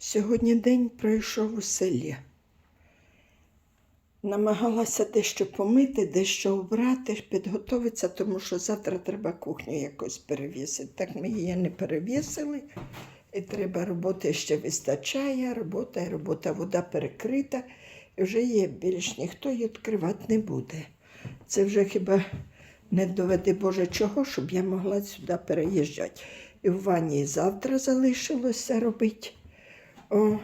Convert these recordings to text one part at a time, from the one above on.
Сьогодні день пройшов у селі. Намагалася дещо помити, дещо обрати, підготуватися, тому що завтра треба кухню якось перевісити. Так ми її не перевісили. І треба роботи ще вистачає, робота і робота, вода перекрита, і вже є більш ніхто її відкривати не буде. Це вже хіба не доведе Боже чого, щоб я могла сюди переїжджати. І в ванні завтра залишилося робити. О,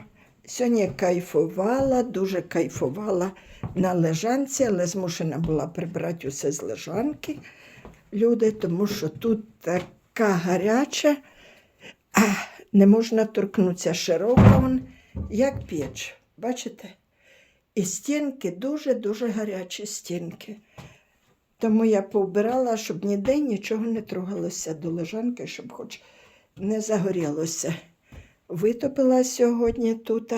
сьогодні кайфувала, дуже кайфувала на лежанці, але змушена була прибрати усе з лежанки. Люди, тому що тут така гаряча, а не можна торкнутися широко, як піч. Бачите? І стінки дуже-дуже гарячі стінки. Тому я повбирала, щоб ніде нічого не трогалося до лежанки, щоб хоч не загорілося. Витопила сьогодні тут.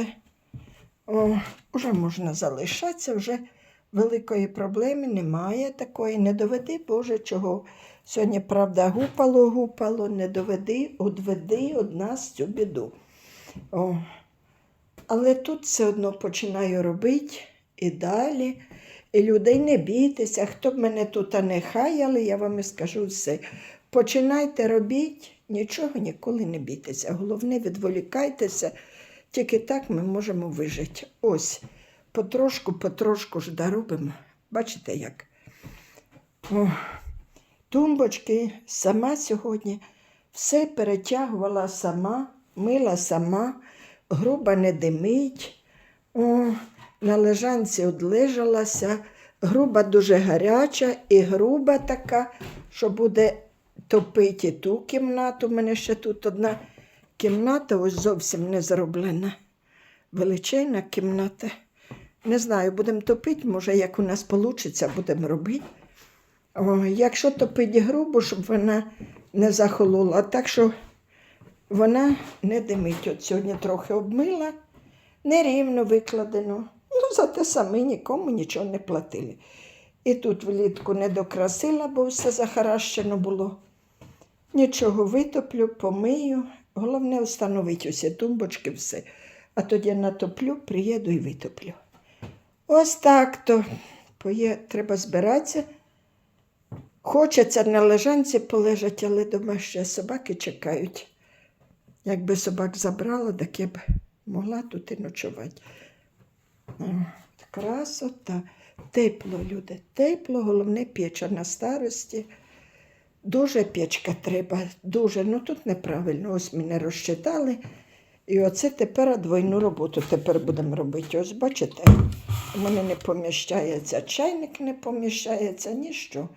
О, вже можна залишатися, вже великої проблеми немає такої. Не доведи, Боже, чого. Сьогодні, правда, гупало, гупало, не доведи, одведи од нас цю біду. О. Але тут все одно починаю робити і далі. І людей не бійтеся, хто б мене тут не хаяли, я вам і скажу все. Починайте робіть, нічого ніколи не бійтеся. Головне, відволікайтеся, тільки так ми можемо вижити. Ось, потрошку, потрошку ж доробимо. Бачите як? О, тумбочки сама сьогодні все перетягувала сама, мила сама, груба не димить. О, на лежанці одлежалася, груба дуже гаряча і груба така, що буде топити ту кімнату. У мене ще тут одна кімната ось зовсім не зроблена. Величезна кімната. Не знаю, будемо топити, може, як у нас вийде, будемо робити. О, якщо топити грубо, щоб вона не захолола, так що вона не димить. От сьогодні трохи обмила, нерівно викладено. За те саме нікому нічого не платили. І тут влітку не докрасила, бо все захаращено було. Нічого витоплю, помию. Головне встановити усі тумбочки, все. А тоді натоплю, приїду і витоплю. Ось так то. Поє... Треба збиратися. Хочеться на лежанці полежати, але дома ще собаки чекають. Якби собак забрала, так я б могла тут і ночувати. Красота. Тепло, люди. Тепло, головне печа на старості. Дуже печка треба, дуже. Ну тут неправильно. Ось мене розчитали. І оце тепер двойну роботу тепер будемо робити. Ось бачите, у мене не поміщається, чайник не поміщається, ніщо.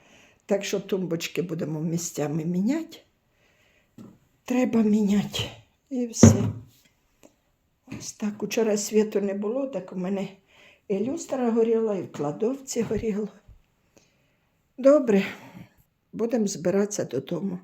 Так що тумбочки будемо місцями міняти. Треба міняти. І все. Ось так. Учора світу не було, так у мене і люстра горіла, і в кладовці горіло. Добре, будемо збиратися додому.